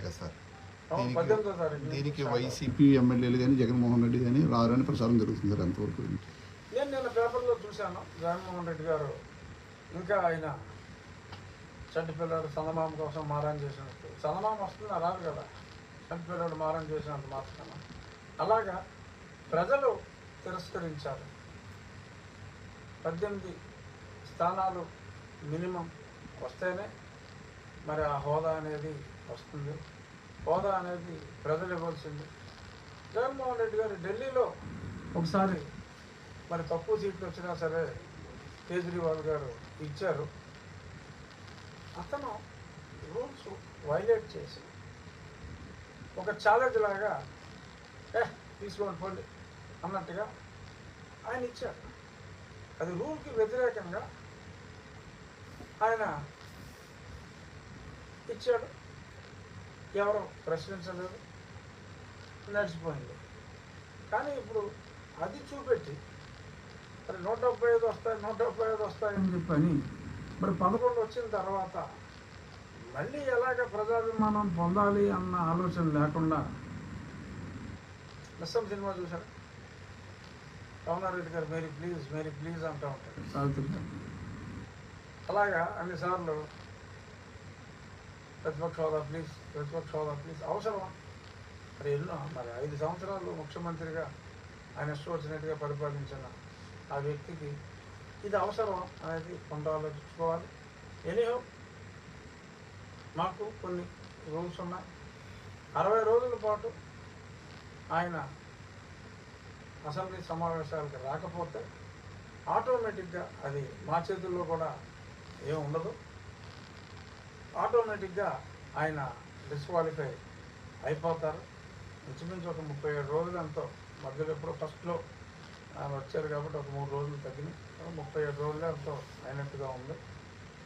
కదా సార్. దీనికి- వైసీపీ ఎమ్మెల్యేలు కానీ జగన్మోహన్ రెడ్డి కానీ రారని ప్రచారం జరుగుతుంది సార్ ఎంతవరకు నేను నిన్న పేపర్లో చూశాను జగన్మోహన్ రెడ్డి గారు ఇంకా ఆయన చంటి పిల్లడు చందమామ కోసం మారం చేసినట్టు. చందమామ వస్తుందా రాదు కదా. చంటి పిల్లడు మారం చేసినట్టు మాత్రమే. అలాగా ప్రజలు తిరస్కరించారు. పద్దెనిమిది స్థానాలు మినిమం వస్తేనే మరి ఆ హోదా అనేది వస్తుంది. హోదా అనేది ప్రజలు ఇవ్వాల్సింది. జగన్మోహన్ రెడ్డి గారు ఢిల్లీలో ఒకసారి మరి తక్కువ సీట్లు వచ్చినా సరే కేజ్రీవాల్ గారు ఇచ్చారు. అతను రూల్స్ వైలేట్ చేసి ఒక ఛాలెంజ్ లాగా ఏ తీసుకోండి పోండి అన్నట్టుగా ఆయన ఇచ్చారు. అది రూల్కి వ్యతిరేకంగా ఆయన ఇచ్చాడు. ఎవరు? ప్రశ్నించలేదు నడిచిపోయింది. కానీ ఇప్పుడు అది చూపెట్టి మరి నూట డెబ్బై ఐదు వస్తాయి నూట డెబ్బై ఐదు వస్తాయని చెప్పని మరి పదకొండు వచ్చిన తర్వాత మళ్ళీ ఎలాగ ప్రజాభిమానం పొందాలి అన్న ఆలోచన లేకుండా మిస్సం సినిమా చూశారు? రమణారెడ్డి గారు మేరీ ప్లీజ్ మేరీ ప్లీజ్ అంటూ ఉంటారు. అలాగా అన్నిసార్లు ప్రతిపక్ష ప్లీజ్ ప్రతిపక్ష హోదా ప్లీజ్ అవసరమా మరి ఎన్నో మరి ఐదు సంవత్సరాలు ముఖ్యమంత్రిగా ఆయన ఇష్టం వచ్చినట్టుగా పరిపాలించిన ఆ వ్యక్తికి ఇది అవసరం అనేది కొంత ఆలోచించుకోవాలి. ఎనీహో మాకు కొన్ని రూల్స్ ఉన్నాయి. అరవై రోజుల పాటు ఆయన అసెంబ్లీ సమావేశాలకు రాకపోతే ఆటోమేటిక్గా అది మా చేతుల్లో కూడా ఏం ఉండదు. ఆటోమేటిక్గా ఆయన డిస్క్వాలిఫై అయిపోతారు. ఇంచుమించు ఒక ముప్పై ఏడు రోజులు ఎంతో. మధ్యలో ఎప్పుడో ఫస్ట్లో ఆయన వచ్చారు కాబట్టి ఒక మూడు రోజులు తగ్గినాయి. ముప్పై ఏడు రోజులు ఎంతో అయినట్టుగా ఉంది.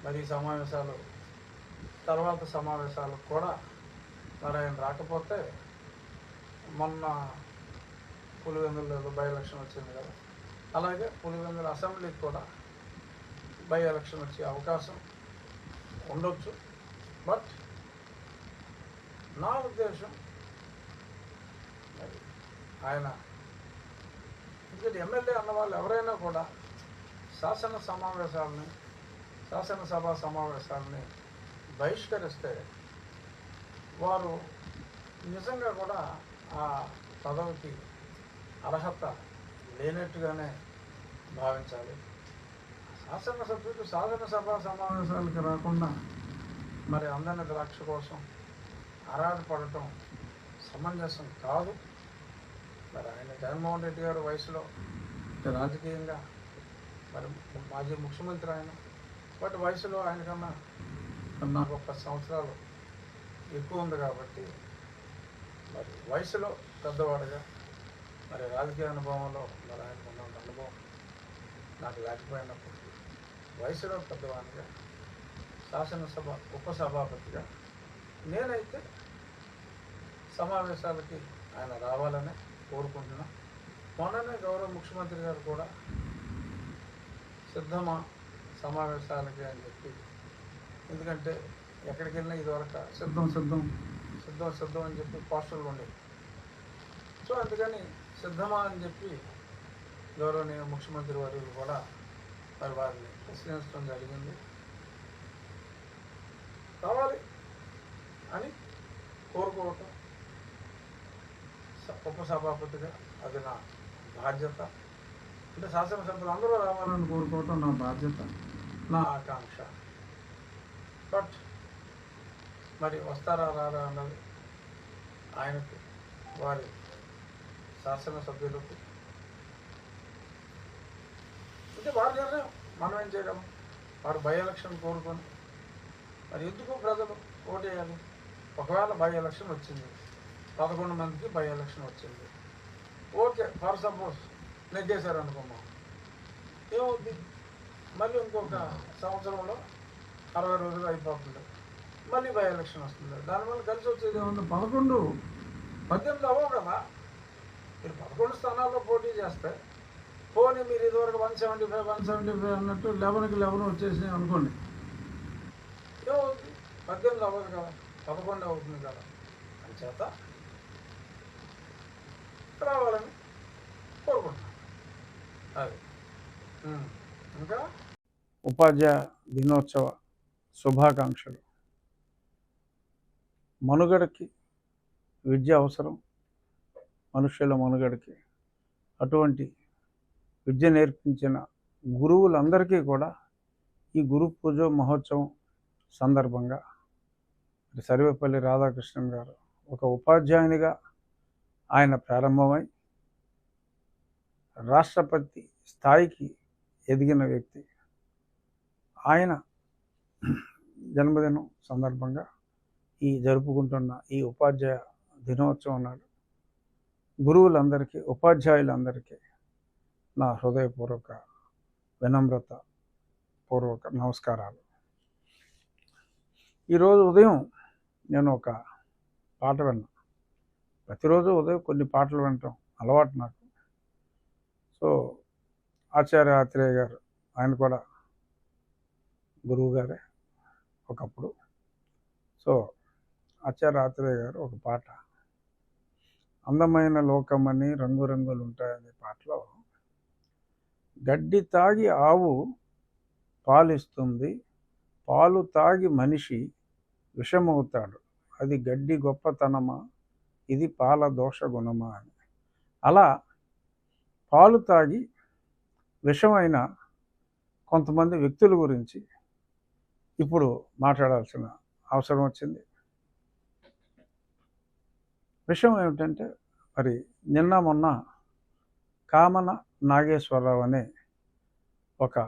మరి ఈ సమావేశాలు తర్వాత సమావేశాలు కూడా మరి ఆయన రాకపోతే మొన్న పులివెందులు బై ఎలక్షన్ వచ్చింది కదా. అలాగే పులివెందుల అసెంబ్లీకి కూడా బై ఎలక్షన్ వచ్చే అవకాశం ఉండొచ్చు. బట్ నా ఉద్దేశం ఆయన ఎందుకంటే ఎమ్మెల్యే అన్న వాళ్ళు ఎవరైనా కూడా శాసన సమావేశాలని శాసనసభ సమావేశాలని బహిష్కరిస్తే వారు నిజంగా కూడా ఆ పదవికి అర్హత లేనట్టుగానే భావించాలి. శాసనసభ్యులు శాసనసభ సమావేశాలకు రాకుండా మరి అందని ద్రాక్ష కోసం ఆరాటపడటం సమంజసం కాదు. మరి ఆయన జగన్మోహన్ రెడ్డి గారు వయసులో రాజకీయంగా మరి మాజీ ముఖ్యమంత్రి ఆయన బట్ వయసులో ఆయన కన్నా నాకు ఒక పది సంవత్సరాలు ఎక్కువ ఉంది కాబట్టి మరి వయసులో పెద్దవాడుగా మరి రాజకీయ అనుభవంలో మరి ఆయనకున్న అనుభవం నాకు లేకపోయినప్పటికీ వయసులో పెద్దవాడిగా శాసనసభ ఉపసభాపతిగా నేనైతే సమావేశాలకి ఆయన రావాలని కోరుకుంటున్నా. మొన్ననే గౌరవ ముఖ్యమంత్రి గారు కూడా సిద్ధమా సమావేశాలకి అని చెప్పి ఎందుకంటే ఎక్కడికి వెళ్ళినా ఇదివరకు సిద్ధం సిద్ధం సిద్ధం సిద్ధం అని చెప్పి పోస్టర్లు ఉండేవి. సో అందుకని సిద్ధమా అని చెప్పి గౌరవనీయ ముఖ్యమంత్రి వర్యులు కూడా మరి వారిని ప్రశ్నించడం జరిగింది. అని కోరుకోవటం. ఉపసభాపతిగా అది నా బాధ్యత. అంటే శాసనసభ్యులు అందరూ రావాలని కోరుకోవటం నా బాధ్యత నా ఆకాంక్ష. బట్ మరి వస్తారా రారా అన్నది ఆయనకు వారి శాసనసభ్యులకు. అంటే వారి నిర్ణయం మనం ఏం చేయడం వారు బై ఎలక్షన్ కోరుకొని. మరి ఎందుకు ప్రజలు ఓటేయాలి? ఒకవేళ బై ఎలక్షన్ వచ్చింది. పదకొండు మందికి బై ఎలక్షన్ వచ్చింది. ఓకే ఫర్ సపోజ్ నెగ్గేశారు అనుకున్నాం ఏమవుద్ది మళ్ళీ ఇంకొక సంవత్సరంలో అరవై రోజులు అయిపోతుంది. మళ్ళీ బై ఎలక్షన్ వస్తుంది. దానివల్ల కలిసి వచ్చేది ఏముంది? పదకొండు. పద్దెనిమిది అవ్వవు కదా. మీరు పదకొండు స్థానాల్లో పోటీ చేస్తే పోనీ మీరు ఇదివరకు one seventy five one seventy five అన్నట్టు లెవెన్కి లెవెన్ వచ్చేసినాయి అనుకోండి. ఏమవుతుంది పద్దెనిమిది అవ్వదు కదా. తప్పకుండా అవుతుంది కదా. చేత రావాలని కోరుకుంటున్నాను. అది. ఇంకా? ఉపాధ్యాయ దినోత్సవ శుభాకాంక్షలు. మనుగడకి విద్య అవసరం. మనుషుల మనుగడకి అటువంటి విద్య నేర్పించిన గురువులందరికీ కూడా ఈ గురు పూజ మహోత్సవం సందర్భంగా సర్వేపల్లి రాధాకృష్ణన్ గారు ఒక ఉపాధ్యాయునిగా ఆయన ప్రారంభమై రాష్ట్రపతి స్థాయికి ఎదిగిన వ్యక్తి. ఆయన జన్మదినం సందర్భంగా ఈ జరుపుకుంటున్న ఈ ఉపాధ్యాయ దినోత్సవం నాడు గురువులందరికీ ఉపాధ్యాయులందరికీ నా హృదయపూర్వక వినమ్రత పూర్వక నమస్కారాలు. ఈరోజు ఉదయం నేను ఒక పాట విన్నా. ప్రతిరోజు ఉదయం కొన్ని పాటలు వినటం అలవాటు నాకు. సో ఆచార్య ఆత్రేయ గారు ఆయన కూడా గురువు గారే ఒకప్పుడు. సో ఆచార్య ఆత్రేయ గారు ఒక పాట. అందమైన లోకమని రంగురంగులు ఉంటాయనే పాటలో గడ్డి తాగి ఆవు పాలిస్తుంది పాలు తాగి మనిషి విషమవుతాడు. అది గడ్డి గొప్పతనమా? ఇది పాల దోష గుణమా అని. అలా పాలు తాగి విషమైన కొంతమంది వ్యక్తుల గురించి ఇప్పుడు మాట్లాడాల్సిన అవసరం వచ్చింది. విషయం ఏమిటంటే మరి నిన్న మొన్న కామన నాగేశ్వరరావు అనే ఒక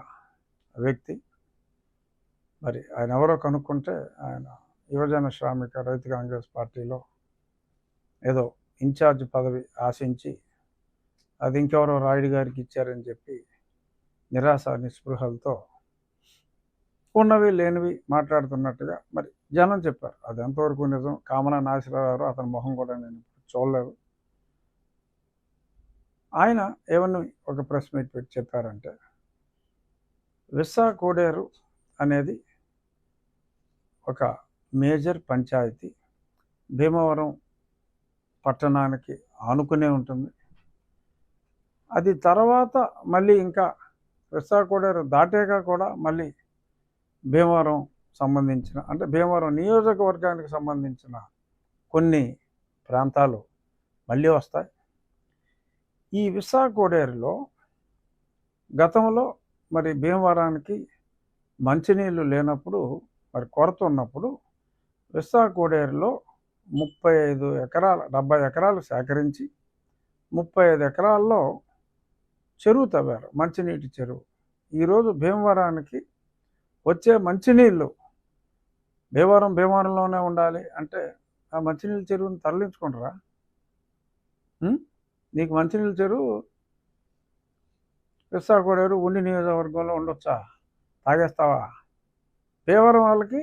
వ్యక్తి మరి ఆయన ఎవరో కనుక్కుంటే ఆయన యువజన శ్రామిక రైతు కాంగ్రెస్ పార్టీలో ఏదో ఇన్ఛార్జ్ పదవి ఆశించి అది ఇంకెవరో రాయుడు గారికి ఇచ్చారని చెప్పి నిరాశ నిస్పృహలతో ఉన్నవి లేనివి మాట్లాడుతున్నట్టుగా మరి జనం చెప్పారు. అది ఎంతవరకు నిజం? కామన నాశరావు అతని మొహం కూడా నేను చూడలేదు. ఆయన ఏమన్నా ఒక ప్రెస్ మీట్ పెట్టి చెప్పారంటే విస్సా కోడేరు అనేది ఒక మేజర్ పంచాయతీ. భీమవరం పట్టణానికి ఆనుకునే ఉంటుంది. అది తర్వాత మళ్ళీ ఇంకా విశాఖోడేరు దాటాక కూడా మళ్ళీ భీమవరం సంబంధించిన అంటే భీమవరం నియోజకవర్గానికి సంబంధించిన కొన్ని ప్రాంతాలు మళ్ళీ వస్తాయి. ఈ విశాఖడేరులో గతంలో మరి భీమవరానికి మంచినీళ్ళు లేనప్పుడు మరి కొరత ఉన్నప్పుడు విస్సాకోడేరులో ముప్పై ఐదు ఎకరాల డెబ్బై ఎకరాలు సేకరించి ముప్పై ఐదు ఎకరాల్లో చెరువు తవ్వారు మంచినీటి చెరువు. ఈరోజు భీమవరానికి వచ్చే మంచినీళ్ళు భీమవరం భీమవరంలోనే ఉండాలి అంటే ఆ మంచినీళ్ళ చెరువుని తరలించుకుంటారా? నీకు మంచినీళ్ళ చెరువు విశాఖడేరు ఉండి నియోజకవర్గంలో ఉండొచ్చా? తాగేస్తావా? భీమవరం వాళ్ళకి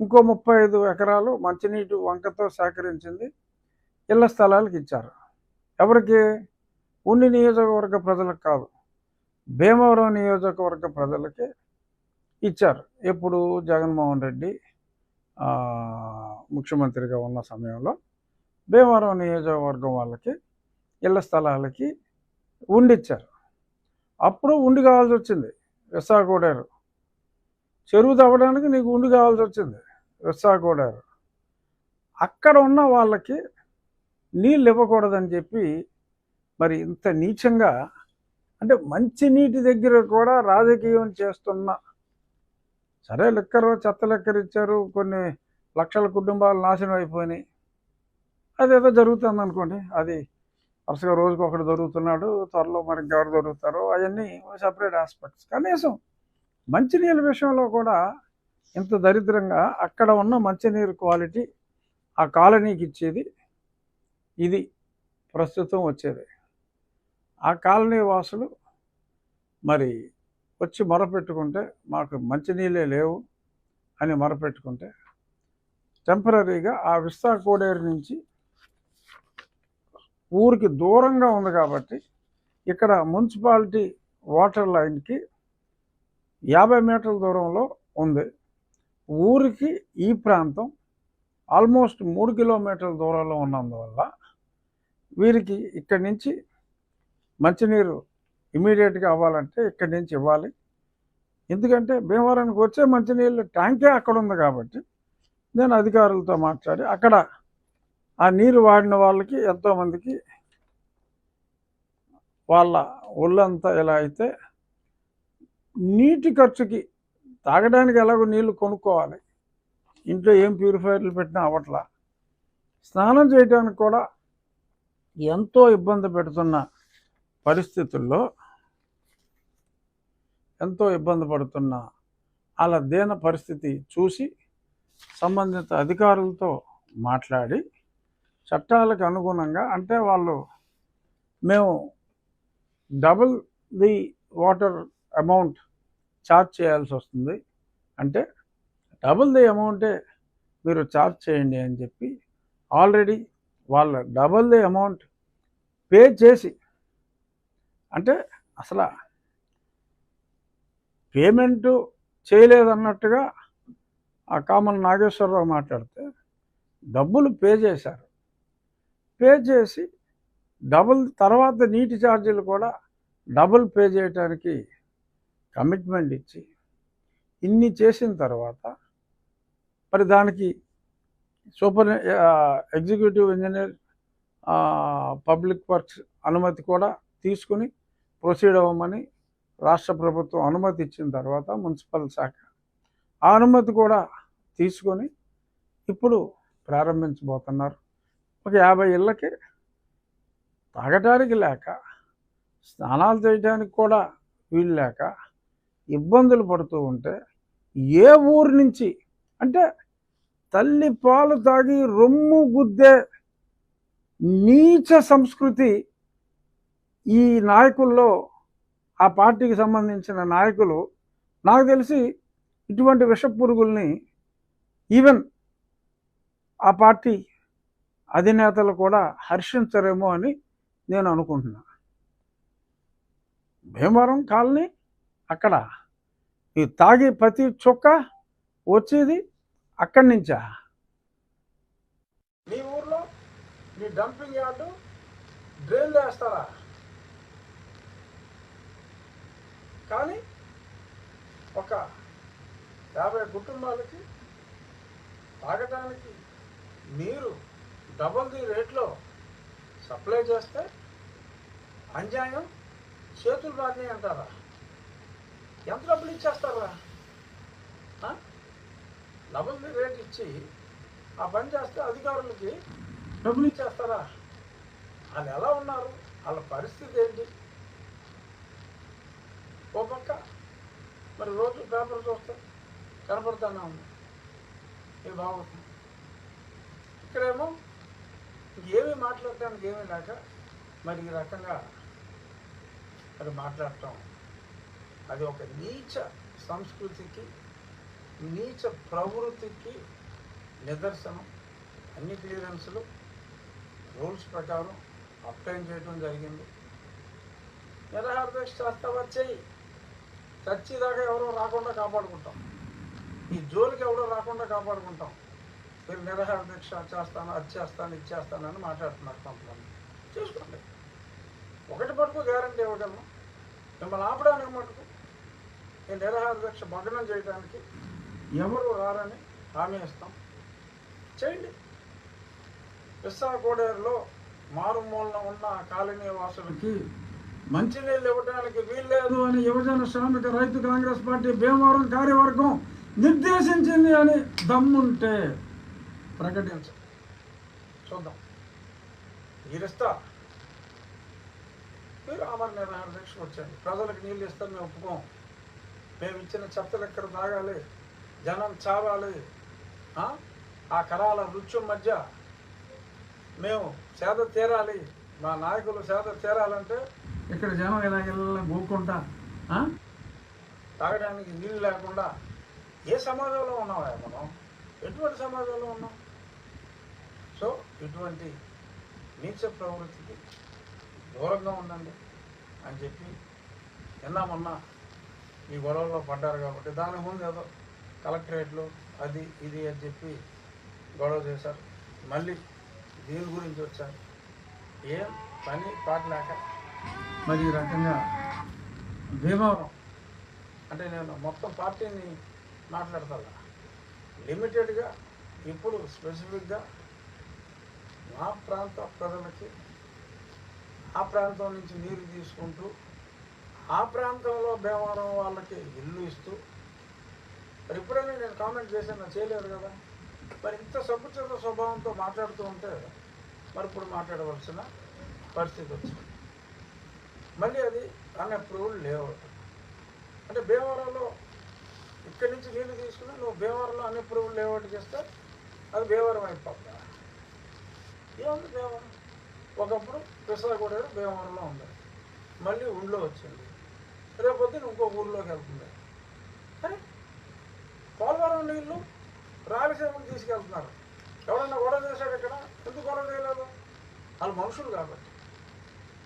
ఇంకో ముప్పై ఐదు ఎకరాలు మంచినీటి వంకతో సేకరించింది. ఇళ్ళ స్థలాలకు ఇచ్చారు. ఎవరికి? ఉండి నియోజకవర్గ ప్రజలకు కాదు. భీమవరం నియోజకవర్గ ప్రజలకి ఇచ్చారు. ఎప్పుడు? జగన్మోహన్ రెడ్డి ముఖ్యమంత్రిగా ఉన్న సమయంలో. భీమవరం నియోజకవర్గం వాళ్ళకి ఇళ్ళ స్థలాలకి ఉండిచ్చారు. అప్పుడు ఉండి కావాల్సి వచ్చింది. విశాఖోడేరు చెరువు తవ్వడానికి నీకు ఉండి కావాల్సి వచ్చింది విశాఖోడేరు అక్కడ ఉన్న వాళ్ళకి నీళ్ళు ఇవ్వకూడదని చెప్పి మరి ఇంత నీచంగా అంటే మంచి నీటి దగ్గర కూడా రాజకీయం చేస్తున్న సరే లెక్కరు చెత్త లెక్కరు ఇచ్చారు కొన్ని లక్షల కుటుంబాలు నాశనం అయిపోయినాయి. అదేదో జరుగుతుంది అనుకోండి అది వరుసగా రోజుకొకటి దొరుకుతున్నాడు త్వరలో మరి ఎవరు దొరుకుతారో అవన్నీ సపరేట్ ఆస్పెక్ట్స్ కనీసం మంచినీళ్ళ విషయంలో కూడా ఇంత దరిద్రంగా అక్కడ ఉన్న మంచినీరు క్వాలిటీ ఆ కాలనీకి ఇచ్చేది ఇది ప్రస్తుతం వచ్చేది. ఆ కాలనీ వాసులు మరి వచ్చి మొరపెట్టుకుంటే మాకు మంచినీళ్ళే లేవు అని మొరపెట్టుకుంటే టెంపరీగా ఆ విస్తా కోడేరు నుంచి ఊరికి దూరంగా ఉంది కాబట్టి ఇక్కడ మున్సిపాలిటీ వాటర్ లైన్కి యాభై మీటర్ల దూరంలో ఉంది. ఊరికి ఈ ప్రాంతం ఆల్మోస్ట్ మూడు కిలోమీటర్ల దూరంలో ఉన్నందువల్ల వీరికి ఇక్కడి నుంచి మంచినీరు ఇమీడియట్గా అవ్వాలంటే ఇక్కడి నుంచి ఇవ్వాలి. ఎందుకంటే భీమవరానికి వచ్చే మంచినీళ్ళు ట్యాంకే అక్కడ ఉంది కాబట్టి నేను అధికారులతో మాట్లాడి అక్కడ ఆ నీరు వాడిన వాళ్ళకి ఎంతోమందికి వాళ్ళ ఒళ్ళంతా ఎలా అయితే నీటి ఖర్చుకి తాగడానికి ఎలాగో నీళ్ళు కొనుక్కోవాలి. ఇంట్లో ఏం ప్యూరిఫైర్లు పెట్టినా అవట్లా స్నానం చేయడానికి కూడా ఎంతో ఇబ్బంది పెడుతున్న పరిస్థితుల్లో ఎంతో ఇబ్బంది పడుతున్న అలా దీన పరిస్థితి చూసి సంబంధిత అధికారులతో మాట్లాడి చట్టాలకు అనుగుణంగా అంటే వాళ్ళు మేము double the water amount charge చేయాల్సి వస్తుంది. అంటే డబుల్ ది అమౌంటే మీరు ఛార్జ్ చేయండి అని చెప్పి ఆల్రెడీ వాళ్ళ డబుల్ ది అమౌంట్ పే చేసి అంటే అసలు పేమెంటు చేయలేదన్నట్టుగా ఆ కామన్ నాగేశ్వరరావు మాట్లాడితే డబ్బులు పే చేశారు. పే చేసి డబుల్ తర్వాత నీటి ఛార్జీలు కూడా డబుల్ పే చేయడానికి కమిట్మెంట్ ఇచ్చి ఇన్ని చేసిన తర్వాత మరి దానికి super executive engineer public works అనుమతి కూడా తీసుకుని ప్రొసీడ్ అవ్వమని రాష్ట్ర ప్రభుత్వం అనుమతి ఇచ్చిన తర్వాత మున్సిపల్ శాఖ ఆ అనుమతి కూడా తీసుకొని ఇప్పుడు ప్రారంభించబోతున్నారు. ఒక యాభై ఇళ్ళకి తాగటానికి లేక స్నానాలు చేయడానికి కూడా వీలు లేక ఇబ్బందులు పడుతూ ఉంటే ఏ ఊరు నుంచి? అంటే తల్లి పాలు తాగి రొమ్ము గుద్దే నీచ సంస్కృతి ఈ నాయకుల్లో ఆ పార్టీకి సంబంధించిన నాయకులు నాకు తెలిసి ఇటువంటి విష పురుగుల్ని ఈవెన్ ఆ పార్టీ అధినేతలు కూడా హర్షించరేమో అని నేను అనుకుంటున్నా. భీమవరం కాలనీ అక్కడ ఈ తాగే ప్రతి చుక్క వచ్చేది అక్కడి నుంచా? మీ ఊర్లో మీ డంపింగ్ యార్డు డ్రైన్లు వేస్తారా? కానీ ఒక యాభై కుటుంబాలకి తాగటానికి మీరు డబుల్ ది రేట్లో సప్లై చేస్తే అన్యాయం చేతులు రాని అంటారా? ఎంత డబ్బులు ఇచ్చేస్తారా డబ్బులు డబుల్ రేట్ ఇచ్చి ఆ పని చేస్తే అధికారులకి డబ్బులు ఇచ్చేస్తారా? వాళ్ళు ఎలా ఉన్నారు? వాళ్ళ పరిస్థితి ఏంటి? ఓ పక్క మరి రోజు పేపర్ చూస్తే కనపడుతూనే ఉంది. ఇది బాగుంటుంది ఇక్కడేమో ఏమీ మాట్లాడటానికి ఏమీ లేక మరి ఈ రకంగా మరి మాట్లాడటం అది ఒక నీచ సంస్కృతికి నీచ ప్రవృత్తికి నిదర్శనం. అన్ని క్లియరెన్స్లు రూల్స్ ప్రకారం అప్లైన్ చేయడం జరిగింది. నిరాహార దీక్ష చేస్తావా చెయ్యి చచ్చేదాకా ఎవరో రాకుండా కాపాడుకుంటాం. ఈ జోలికి ఎవరో రాకుండా కాపాడుకుంటాం. మీరు నిరాహార దీక్ష చేస్తాను అది చేస్తాను ఇది చేస్తానని మాట్లాడుతున్నారు కొంతమంది. చూసుకోండి. ఒకటి మటుకు గ్యారంటీ ఇవ్వగలను. మిమ్మల్ని ఆపడానికి మటుకు ఈ నిరాహార దీక్ష భగ్నం చేయడానికి ఎవరు రారని హామీ ఇస్తాం. చేయండి. విశాఖ కోడేరులో మారుమూలన ఉన్న కాలనీ వాసులకి మంచినీళ్ళు ఇవ్వడానికి వీల్లేదు అని యువజన శ్రామిక రైతు కాంగ్రెస్ పార్టీ భీమవరం కార్యవర్గం నిర్దేశించింది అని దమ్ముంటే ప్రకటించ చూద్దాం. మీరిస్తా మీరు అమర నిరాహార దీక్ష వచ్చండి ప్రజలకు నీళ్ళు ఇస్తాం మేము ఒప్పుకోం. మేము ఇచ్చిన చెత్తలు ఎక్కడ తాగాలి? జనం చావాలి. ఆ? కరాల రుచుం మధ్య మేము సేద తీరాలి. మా నాయకులు సేద తీరాలంటే ఇక్కడ జనం ఇలా ఇలా గోక్కుంటా తాగడానికి నీళ్ళు లేకుండా ఏ సమాజంలో ఉన్నావా మనం? ఎటువంటి సమాజంలో ఉన్నాం? సో ఇటువంటి నీచ ప్రవృత్తికి దూరంగా ఉండండి అని చెప్పి నిన్న మొన్న ఈ గొడవలో పడ్డారు కాబట్టి దాని ముందు ఏదో కలెక్టరేట్లు అది ఇది అని చెప్పి గొడవ చేశారు. మళ్ళీ దీని గురించి వచ్చారు. ఏం పని పాట లేక మరి ఈ రకంగా భీమవరం అంటే నేను మొత్తం పార్టీని మాట్లాడతా లిమిటెడ్గా ఇప్పుడు స్పెసిఫిక్గా మా ప్రాంత ప్రజలకి ఆ ప్రాంతం నుంచి నీరు తీసుకుంటూ ఆ ప్రాంతంలో భీమవరం వాళ్ళకి ఇల్లు ఇస్తూ మరి ఇప్పుడైనా నేను కామెంట్ చేశాను చేయలేదు కదా. మరి ఇంత సముచిత స్వభావంతో మాట్లాడుతూ ఉంటే మరి ఇప్పుడు మాట్లాడవలసిన పరిస్థితి వచ్చింది. మళ్ళీ అది అన్అప్రూవ్డ్ లేఅవుట్ అంటే భీమవరంలో ఇక్కడి నుంచి నీళ్ళు తీసుకుని నువ్వు భీమవరంలో అన్అప్రూవ్డ్ లేఅవుట్ చేస్తే అది భీమవరం అయిపోతుంది ఏముంది భీమవరం? ఒకప్పుడు విశాఖగూడ భీమవరంలో ఉంది మళ్ళీ ఊళ్ళో వచ్చింది. రేపొద్దున ఇంకో ఊర్లోకి వెళ్తుంది. అరే పోలవరం నీళ్ళు రాయలసీమకు తీసుకెళ్తున్నారు. ఎవరన్నా గొడవ చేశాడు ఇక్కడ? ఎందుకు గొడవ చేయలేదు? వాళ్ళు మనుషులు కాబట్టి.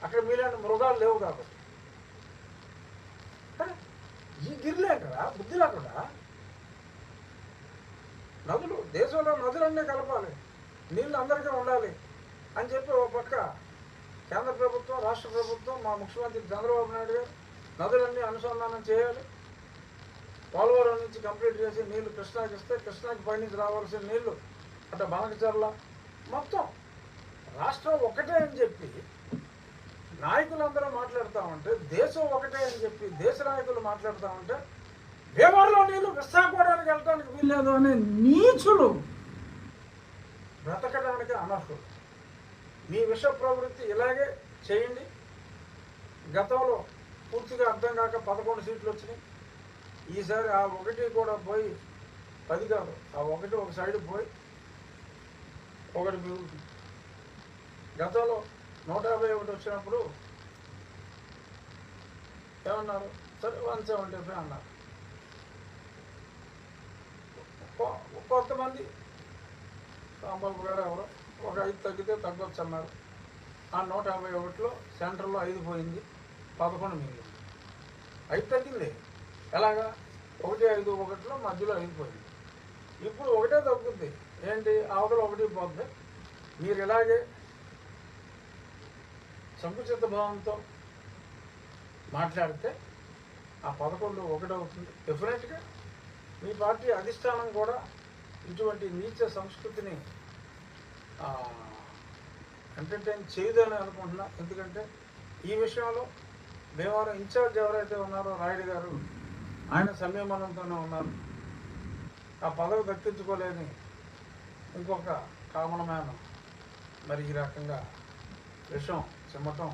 అక్కడ మీలాంటి మృగాలు లేవు కాబట్టి. ఈ గిరిలే కదా బుద్ధి లేకుండా? నదులు దేశంలో నదులన్నీ కలపాలి. నీళ్ళు అందరికీ ఉండాలి అని చెప్పి ఒక పక్క కేంద్ర ప్రభుత్వం రాష్ట్ర ప్రభుత్వం మా ముఖ్యమంత్రి చంద్రబాబు నాయుడు గారు నదులన్నీ అనుసంధానం చేయాలి. పోలవరం నుంచి కంప్లీట్ చేసి నీళ్ళు కృష్ణాకి ఇస్తే కృష్ణాకి పైనుంచి రావాల్సిన నీళ్ళు అంటే బనకచర్ల మొత్తం రాష్ట్రం ఒకటే అని చెప్పి నాయకులందరూ మాట్లాడుతూ ఉంటే దేశం ఒకటే అని చెప్పి దేశ నాయకులు మాట్లాడుతూ ఉంటే భీమవరంలో నీళ్ళు విశాఖపట్నానికి వెళ్ళడానికి వీల్లేదు అనే నీచులు బ్రతకడానికి అనర్హులు. మీ విష ప్రవృత్తి ఇలాగే చేయండి. గతంలో పూర్తిగా అర్థం కాక పదకొండు సీట్లు వచ్చినాయి. ఈసారి ఆ ఒకటి కూడా పోయి పది కాదు ఆ ఒకటి ఒక సైడ్ పోయి ఒకటి మిగులుతుంది. గతంలో నూట యాభై ఒకటి వచ్చినప్పుడు ఏమన్నారు? సరే వన్ సెవెంటీ ఫైవ్ అన్నారు. కొంతమంది రాంబాబు గారు ఎవరో ఒక ఐదు తగ్గితే తగ్గొచ్చు అన్నారు. ఆ నూట యాభై ఒకటిలో సెంటర్లో ఐదు పోయింది. పదకొండు మిగిలింది ఐదు తగ్గింది ఎలాగా? ఒకటి ఐదు ఒకటిలో మధ్యలో ఐదు పోయింది ఇప్పుడు ఒకటే తగ్గుద్ది. ఏంటి? అవతల ఒకటి పోద్ది. మీరు ఇలాగే సంకుచిత భావంతో మాట్లాడితే ఆ పదకొండు ఒకటి అవుతుంది. డెఫినెట్గా మీ పార్టీ అధిష్టానం కూడా ఇటువంటి నీచ సంస్కృతిని ఎంటర్టైన్ చేయదని అనుకుంటున్నా. ఎందుకంటే ఈ విషయంలో భీమవరం ఇన్ఛార్జ్ ఎవరైతే ఉన్నారో రాయుడు గారు ఆయన సంయమనంతోనే ఉన్నారు. ఆ పదవి దక్కించుకోలేని ఇంకొక కామన్ మ్యాన్. మరి ఈ రకంగా విషం చిమ్మటం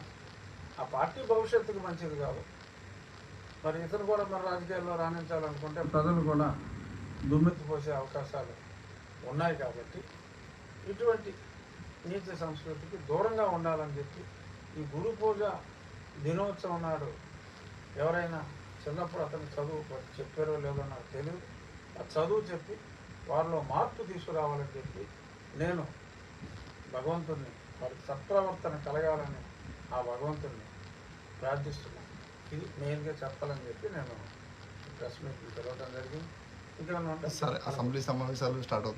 ఆ పార్టీ భవిష్యత్తుకు మంచిది కాదు. మరి ఇతను కూడా మన రాజకీయాల్లో రాణించాలనుకుంటే ప్రజలు కూడా దుమ్మెత్తిపోసే అవకాశాలు ఉన్నాయి కాబట్టి ఇటువంటి నీచ సంస్కృతికి దూరంగా ఉండాలని చెప్పి ఈ గురు పూజ దినోత్సవం నాడు ఎవరైనా చిన్నప్పుడు అతను చదువు చెప్పారో లేదో నాకు తెలియదు ఆ చదువు చెప్పి వారిలో మార్పు తీసుకురావాలని చెప్పి నేను భగవంతుడిని వారి సత్ప్రవర్తన కలగాలని ఆ భగవంతుడిని ప్రార్థిస్తున్నాను. ఇది మెయిన్గా చెప్పాలని చెప్పి నేను ప్రెస్ మీట్ పిలవడం జరిగింది. ఇంకేమన్నా ఉంటే సరే అసెంబ్లీ సమావేశాలు స్టార్ట్ అవుతుంది